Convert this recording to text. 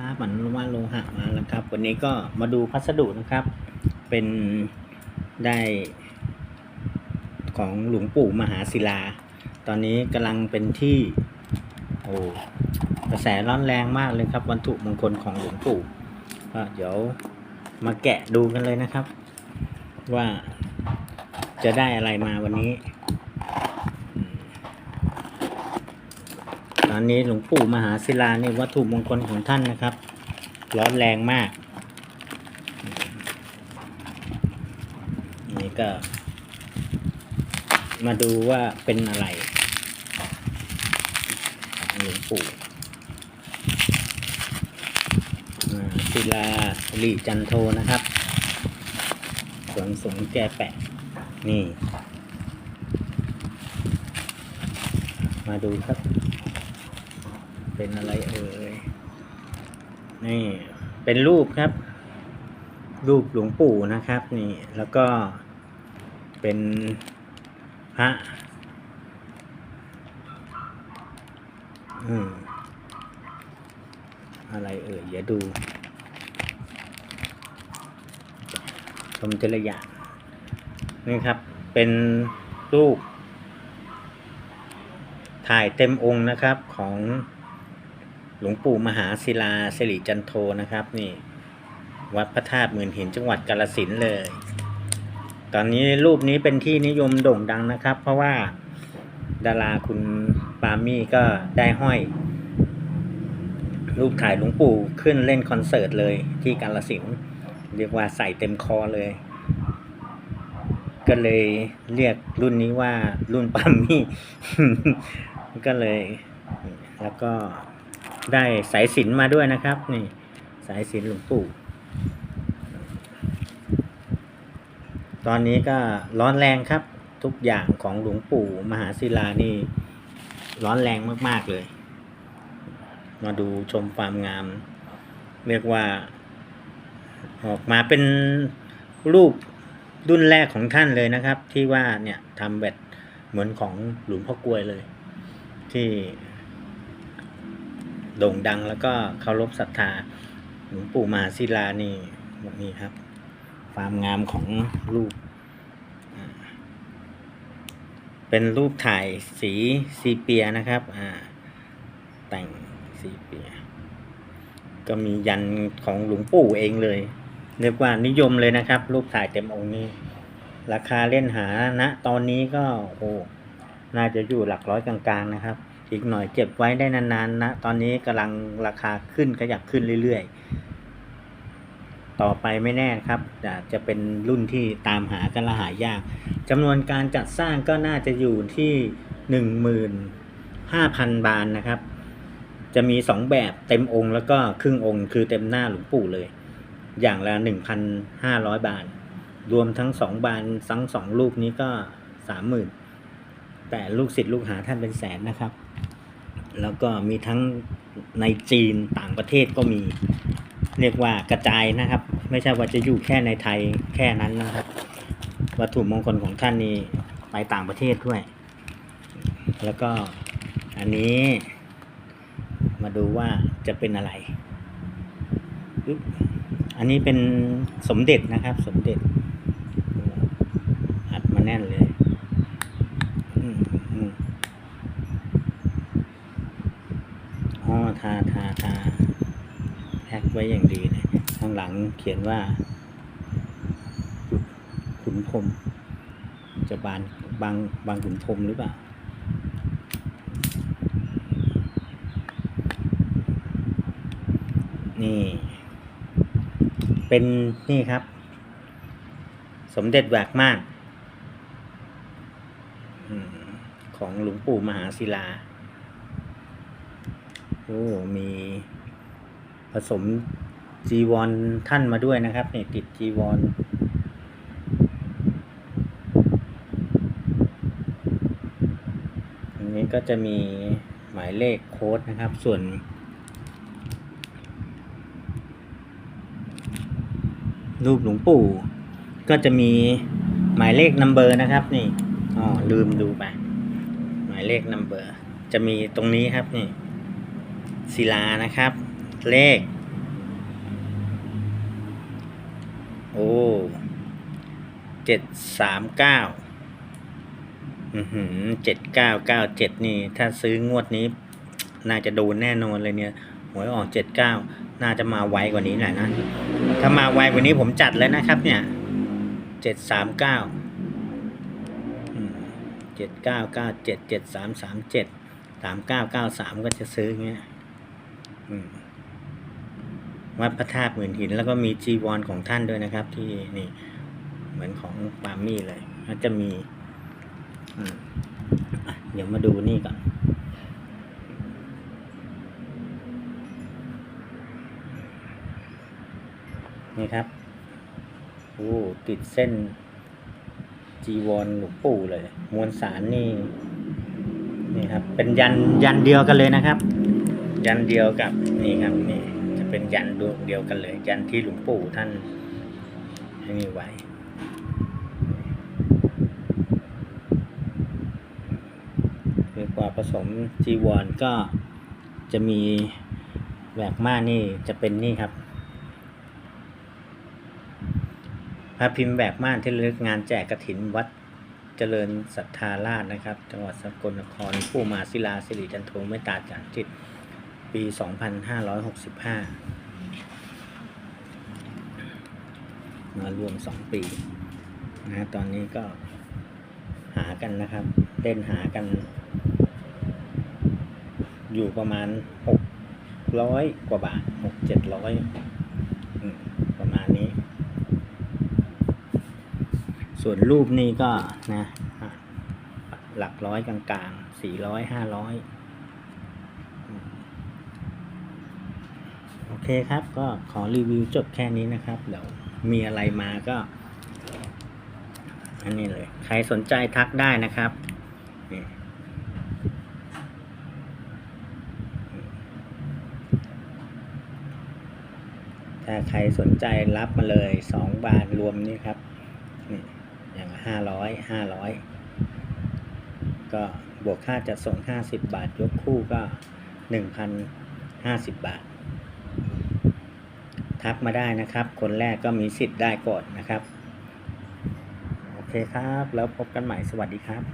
ครับมันว่าโลหะมาแล้วครับ วันนี้ก็มาดูพัสดุนะครับ เป็นได้ของหลวงปู่มหาศิลา ตอนนี้กำลังเป็นที่โอ้กระแสร้อนแรงมากเลยครับวัตถุมงคลของหลวงปู่ก็เดี๋ยวมาแกะดูกันเลยนะครับ ว่าจะได้อะไรมาวันนี้อืม ตอนนี้หลวงปู่มหาศิลานี่วัตถุมงคลของท่านนะครับ ร้อนแรงมาก นี่ก็ มาดูว่าเป็นอะไรหลวงปู่ศิลาหลีจันโทนะครับสวนสงแกแปะ นี่ มาดูครับ เป็นอะไรเอ่ย นี่เป็นรูปครับ รูปหลวงปู่นะครับ นี่แล้วก็เป็นพระอืมอะไรเอ่ยอย่าดู ชมเจระอย่านี่ครับ เป็นรูปถ่ายเต็มองค์นะครับของ หลวงปู่มหาศิลาสิริจันโทนะครับ นี่วัดพระธาตุหมื่นหินจังหวัดกาลสินเลย ตอนนี้รูปนี้เป็นที่นิยมโด่งดังนะครับ เพราะว่าดาราคุณปามี่ก็ได้ห้อย รูปถ่ายหลวงปู่ขึ้นเล่นคอนเสิร์ตเลยที่กาลสินเรียกว่าใส่เต็มคอเลย ก็เลยเรียกรุ่นนี้ว่ารุ่นปามี่ก็เลยแล้วก็ ได้สายสินมาด้วยนะครับ นี่ สายสินหลวงปู่ ตอนนี้ก็ร้อนแรงครับ ทุกอย่างของหลวงปู่มหาศิลานี่ ร้อนแรงมากๆเลย มาดูชมความงาม เรียกว่า ออกมาเป็นรูปรุ่นแรกของท่านเลยนะครับ ที่ว่าเนี่ยทำแบบเหมือนของหลวงพ่อกลวยเลย ที่ โด่งดังแล้วก็เคารพศรัทธาหลวงปู่มหาศิลานี่นี้ครับ ความงามของรูป เป็นรูปถ่ายสีซีเปียนะครับอ่าแต่งซีเปีย ก็มียันของหลวงปู่เองเลยเรียกว่านิยมเลยนะครับ รูปถ่ายเต็มองค์นี้ ราคาเล่นหาณตอนนี้ก็โอ้น่าจะอยู่หลักร้อยกลางๆนะครับ อีกหน่อยเก็บไว้ได้นานๆนะ ตอนนี้กำลังราคาขึ้นขยับขึ้นเรื่อยๆ ต่อไปไม่แน่ครับอาจจะเป็นรุ่นที่ตามหากันละหายากจำนวนการจัดสร้างก็น่าจะอยู่ที่หนึ่งหมื่นห้าพันบาทนะครับ จะมีสองแบบเต็มองค์แล้วก็ครึ่งองค์ คือเต็มหน้าหลวงปู่เลย อย่างละหนึ่งพันห้าร้อยบาท รวมทั้งสองบานทั้งสองรูปนี้ก็สามหมื่น แต่ลูกศิษย์ลูกหาท่านเป็นแสนนะครับ แล้วก็มีทั้งในจีนต่างประเทศก็มีเรียกว่ากระจายนะครับ ไม่ใช่ว่าจะอยู่แค่ในไทยแค่นั้นนะครับ วัตถุมงคลของท่านนี่ไปต่างประเทศด้วย แล้วก็อันนี้มาดูว่าจะเป็นอะไร อันนี้เป็นสมเด็จนะครับ สมเด็จ อัดมาแน่นเลยอืมอืมอ๋อ ทาทาทาแพ็กไว้อย่างดีเลยข้างหลังเขียนว่า ขุนพรมจะบานบางบางขุนพรมหรือเปล่านี่ เป็นนี่ครับ สมเด็จแหวกม่านของหลวงปู่มหาศิลา โอ้มีผสมจีวรท่านมาด้วยนะครับเนี่ยติดจีวรอันนี้ก็จะมีหมายเลขโค้ดนะครับ ส่วน รูปหลวงปู่ ก็จะมีหมายเลขนัมเบอร์นะครับ นี่อ๋อลืมดูไปหมายเลขนัมเบอร์ จะมีตรงนี้ครับนี่ ศิลานะครับ เลข โอ้เจ็ดสามเก้าอืมเจ็ดเก้าเก้าเจ็ดนี่ ถ้าซื้องวดนี้ น่าจะโดนแน่นอนเลยเนี่ยหวยออกเจ็ดเก้าน่าจะมาไวกว่านี้หน่อยนะ ถ้ามาไวกว่านี้ผมจัดแล้วนะครับ เนี่ยเจ็ดสามเก้าเจ็ดเก้าเก้าเจ็ดเจ็ดสามสามเจ็ดสามเก้าเก้าสามก็จะซื้อเงี้ย วัดพระธาตุหมื่นหิน แล้วก็มีจีวรของท่านด้วยนะครับ ที่นี่ เหมือนของปามี่เลยก็จะมีเดี๋ยวมาดูนี่ก่อนนี่ครับโอ้ติดเส้น จีวรหลวงปู่เลย มวลสารนี่ นี่ครับ เป็นยันยันเดียวกันเลยนะครับ ยันเดียวกับนี่ครับนี่จะเป็นยันดวงเดียวกันเลย ยันที่หลวงปู่ท่านให้มีไว้คือกว่าผสมจีวรก็จะมีแหวกม่านนี่จะเป็นนี่ครับพระพิมพ์แบกม่านที่ลึกงานแจกกระถินวัดเจริญศรัทธาราชนะครับ จังหวัดสกลนครผู้มาศิลาสิริจันโทเมตตาจารจิต ปี 2565 มารวม 2 ปีนะตอนนี้ก็หากันนะครับเล่นหากัน อยู่ประมาณ 600 กว่าบาท 6-700 ประมาณนี้ ส่วนรูปนี่ก็นะหลักร้อยกลางๆ 400 500 เคครับก็ขอรีวิวจบแค่นี้นะครับ เดี๋ยวมีอะไรมาก็ อันนี้เลย ใครสนใจทักได้นะครับถ้าใครสนใจรับมาเลยสองบาทรวมนี่ครับนี่อย่างห้าร้อยห้าร้อยก็บวกค่าจัดส่งห้าสิบบาทยกคู่ก็หนึ่งพันห้าสิบบาท ทักมาได้นะครับ คนแรกก็มีสิทธิ์ได้ก่อนนะครับ โอเคครับ แล้วพบกันใหม่สวัสดีครับ